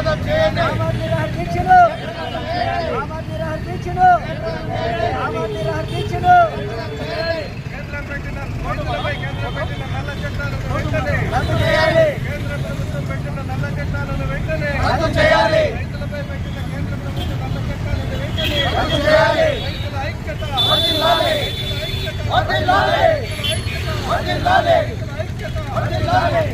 జయప్రదం చేయండి. ఆమరణ నిరాహార దీక్షను కేంద్రం పెట్టిన కేంద్రం పెట్టిన నల్ల చట్టాలను వెంటనే రద్దు చేయాలి. కేంద్ర ప్రభుత్వం పెట్టిన నల్ల చట్టాలను వెంటనే రద్దు చేయాలి. రైతులపై పెట్టిన కేంద్ర ప్రభుత్వం నల్ల చట్టాలను వెంటనే రద్దు చేయాలి. రైతుల ఐక్యత వర్ధిల్లాలి వర్ధిల్లాలి వర్ధిల్లాలి వర్ధిల్లాలి